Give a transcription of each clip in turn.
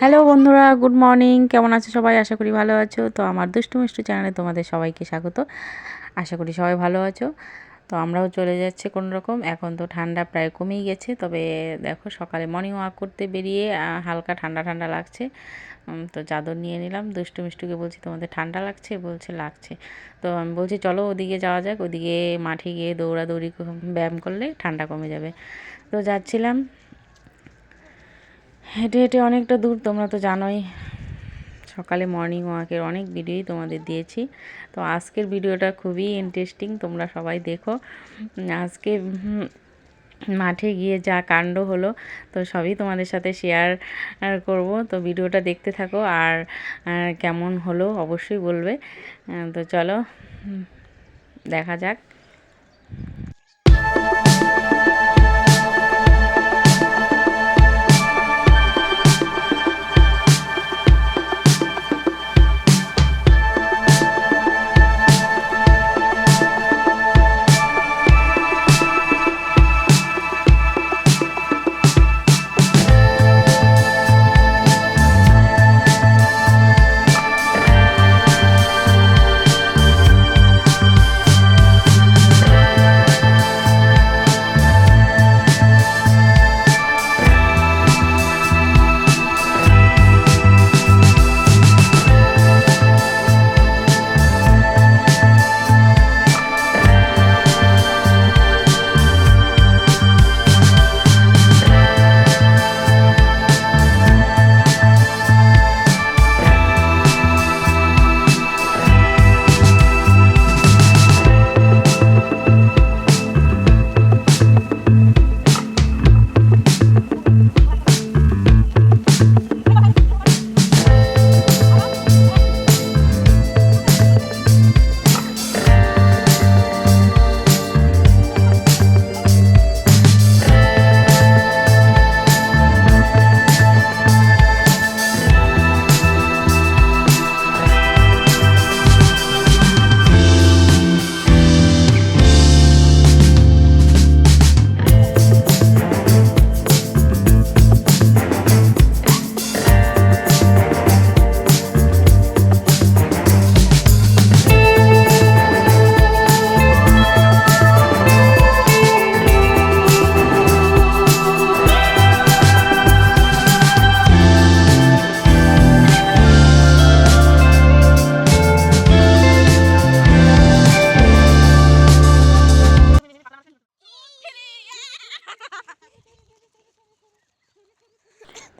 Hello বন্ধুরা, good morning. কেমন আছো সবাই? আশা করি ভালো আছো। তো আমার দুষ্টু মিষ্টু চ্যানেলে তোমাদের সবাইকে স্বাগত। আশা করি সবাই ভালো আছো। তো আমরাও চলে যাচ্ছি কোনো রকম। এখন তো ঠান্ডা প্রায় কমেই গেছে। তবে দেখো, সকালে মর্নিং ওয়াক করতে বেরিয়ে হালকা ঠান্ডা ঠান্ডা লাগছে। তো চাদর নিয়ে নিলাম। দুষ্টু মিষ্টুকে বলছি, তোমাদের ঠান্ডা লাগছে? বলছে, লাগছে। তো আমি বলছি, চলো ওদিকে যাওয়া যাক। ওদিকে মাঠে গিয়ে দৌড়াদৌড়ি, ব্যায়াম করলে ঠান্ডা কমে যাবে। তো যাচ্ছিলাম। হেঁটে হেঁটে অনেকটা দূর, তোমরা তো জানোই। সকালে মর্নিং ওয়াকের অনেক ভিডিওই তোমাদের দিয়েছি। তো আজকের ভিডিওটা খুবই ইন্টারেস্টিং তোমরা সবাই দেখো। আজকে মাঠে গিয়ে যা কাণ্ড হলো, তো সবই তোমাদের সাথে শেয়ার করব। তো ভিডিওটা দেখতে থাকো আর কেমন হলো অবশ্যই বলবে। তো চলো দেখা যাক।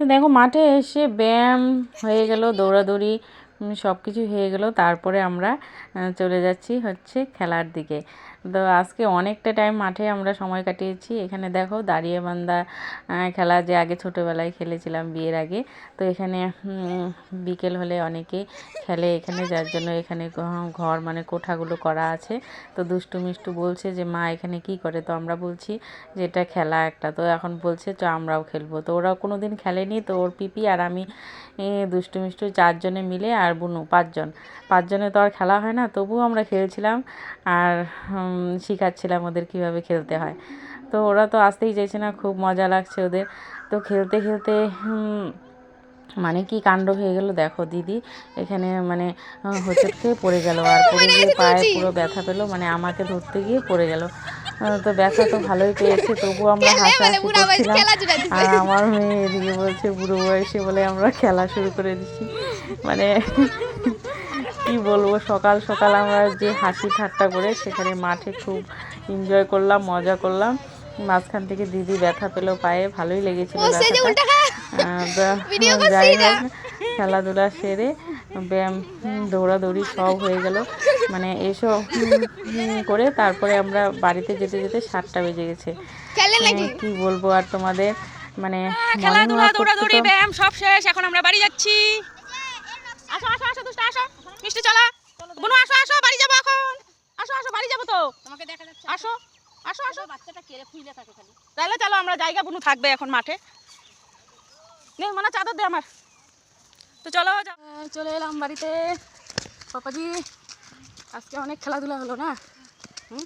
তো দেখো মাঠে এসে ব্যায়াম হয়ে গেল, দৌড়াদৌড়ি সব কিছু হয়ে গেল। তারপরে আমরা চলে যাচ্ছি হচ্ছে খেলার দিকে। তো আজকে অনেকটা টাইম মাঠে আমরা সময় কাটিয়েছি। এখানে দেখো দাঁড়িয়ে বান্দা খেলা যে আগে ছোটোবেলায় খেলেছিলাম বিয়ের আগে। তো এখানে বিকেল হলে অনেকে খেলে এখানে, যার জন্য এখানে ঘর মানে কোঠাগুলো করা আছে। তো দুষ্টু মিষ্টু বলছে যে, মা, এখানে কি করে? তো আমরা বলছি যে, এটা খেলা একটা। তো এখন বলছে তো আমরাও খেলব। তো ওরাও কোনো দিন খেলেনি। তো ওর পিপি আর আমি দুষ্টু মিষ্টু চারজনে মিলে আর বুনু, পাঁচজন। পাঁচজনে তো আর খেলা হয় না, তবুও আমরা খেলছিলাম। আর শেখাচ্ছিলাম ওদের কীভাবে খেলতে হয়। তো ওরা তো আসতেই চাইছে না খুব মজা লাগছে ওদের। তো খেলতে খেলতে মানে কি কাণ্ড হয়ে গেল দেখো দিদি। এখানে মানে হোঁচট খেয়ে পড়ে গেল আর পড়ে গিয়ে পায়ে পুরো ব্যথা পেল মানে আমাকে ধরতে গিয়ে পড়ে গেল। তো ব্যথা তো ভালোই পেয়েছে তবু আমরা হাসাহাসি করছিলাম। আর আমার মেয়ে এদিকে বলছে বুড়ো বয়সে বলে আমরা খেলা শুরু করে দিচ্ছি। মানে বলব সকাল সকাল আমরা যে হাসি ঠাট্টা করে সেখানে মাঠে খুব এনজয় করলাম মজা করলাম। মাঝখান থেকে দিদি ব্যথা পেল পায়ে ভালোই লেগেছিল ব্যথাটা। যাই হোক খেলাধুলা সেরে ব্যায়াম দৌড়াদৌড়ি সব হয়ে গেল। মানে এসব করে তারপরে আমরা বাড়িতে যেতে যেতে সাতটা বেজে গেছে। মানে কি বলব আর তোমাদের? মানে খেলাধুলা করতে দৌড়াদৌড়ি ব্যায়াম সব শেষ এখন আমরা বাড়ি যাচ্ছি। আসো আসো আসো দুষ্ট আসো। মিষ্টি চলা। বুনু আসো আসো বাড়ি যাব এখন। আসো আসো বাড়ি যাব তো। তোমাকে দেখা যাচ্ছে আসো আসো আসো। বাচ্চাটা কেড়ে ফুইলে থাকে খালি। তাহলে চলো আমরা জায়গা বুনু থাকবে এখন মাঠে। নে মানে চাদর দে আমার। তো চলো চলে এলাম বাড়িতে। পাপাজি আজকে অনেক খেলাধুলা হলো না? হুম?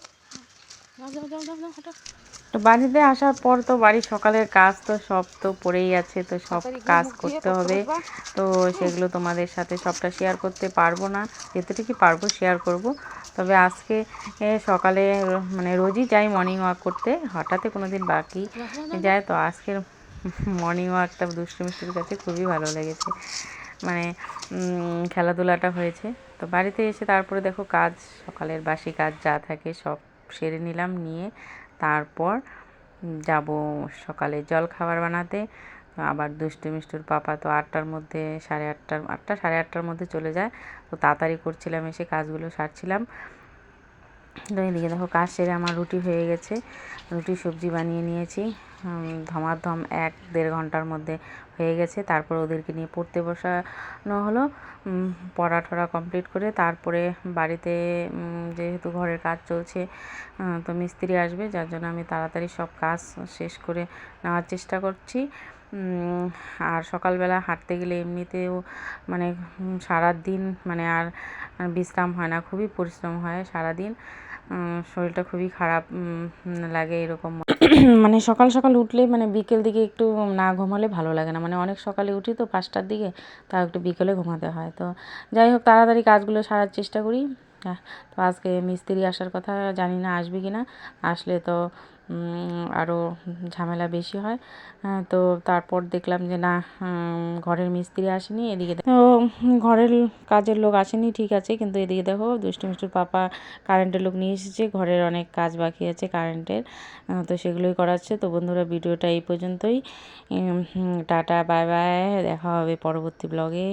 যাও যাও যাও যাও যাও হাঁটো। তো বাড়িতে আসার পর তো বাড়ির সকালের কাজ তো সব তো পড়েই আছে তো সব কাজ করতে হবে। তো সেগুলো তোমাদের সাথে সবটা শেয়ার করতে পারব না যেতটুকু পারব শেয়ার করব। তবে আজকে সকালে মানে রোজই যাই মর্নিং ওয়াক করতে হঠাৎ কোনো দিন বাকি যায় তো আজকের মর্নিং ওয়াকটা দুষ্টু মিষ্টির কাছে খুবই ভালো লেগেছে। মানে খেলাধুলাটা হয়েছে। তো বাড়িতে এসে তারপরে দেখো কাজ সকালের বাসি কাজ যা থাকে সব সেরে নিলাম নিয়ে তারপর যাব সকালে জল খাবার বানাতে আবার দুষ্টু মিষ্টুর পাপা তো আটটার মধ্যে সাড়ে আটটার, আটটা সাড়ে আটটার মধ্যে চলে যায়। তো তাড়াতাড়ি করছিলাম, এসে কাজগুলো সারছিলাম। তো এদিকে দেখো কাজ সেরে আমার রুটি হয়ে গেছে। রুটি সবজি বানিয়ে নিয়েছি। ধমাধম এক দেড় ঘণ্টার মধ্যে হয়ে গেছে। তারপর ওদেরকে নিয়ে পড়তে বসানো হলো। পড়া টড়া কমপ্লিট করে তারপরে বাড়িতে যেহেতু ঘরের কাজ চলছে তো মিস্ত্রি আসবে। যার জন্য আমি তাড়াতাড়ি সব কাজ শেষ করে নেওয়ার চেষ্টা করছি। আর সকালবেলা হাঁটতে গেলে এমনিতেও মানে উম, সারাদিন মানে আর বিশ্রাম হয় না। খুবই পরিশ্রম হয় সারাদিন। উম, শরীরটা খুবই খারাপ লাগে এরকম। মানে সকাল সকাল উঠলে মানে বিকেল দিকে একটু না ঘুমালে ভালো লাগে না। মানে অনেক সকালে উঠি তো পাঁচটার দিকে, তাও একটু বিকেলে ঘুমাতে হয়। তো যাই হোক, তাড়াতাড়ি কাজগুলো সারার চেষ্টা করি। তো আজকে মিস্ত্রি আসার কথা জানি না আসবে কি না আসলে তো আরও ঝামেলা বেশি হয়। তো তারপর দেখলাম যে না ঘরের মিস্ত্রি আসেনি, এদিকে তো ঘরের কাজের লোক আসেনি, ঠিক আছে, কিন্তু এদিকে দেখো দুষ্টু মিষ্টুর পাপা কারেন্টের লোক নিয়ে এসেছে, ঘরের অনেক কাজ বাকি আছে কারেন্টের তো সেগুলোই করাচ্ছে। তো বন্ধুরা, ভিডিওটা এই পর্যন্তই। টাটা, বাই বাই, দেখা হবে পরবর্তী ব্লগে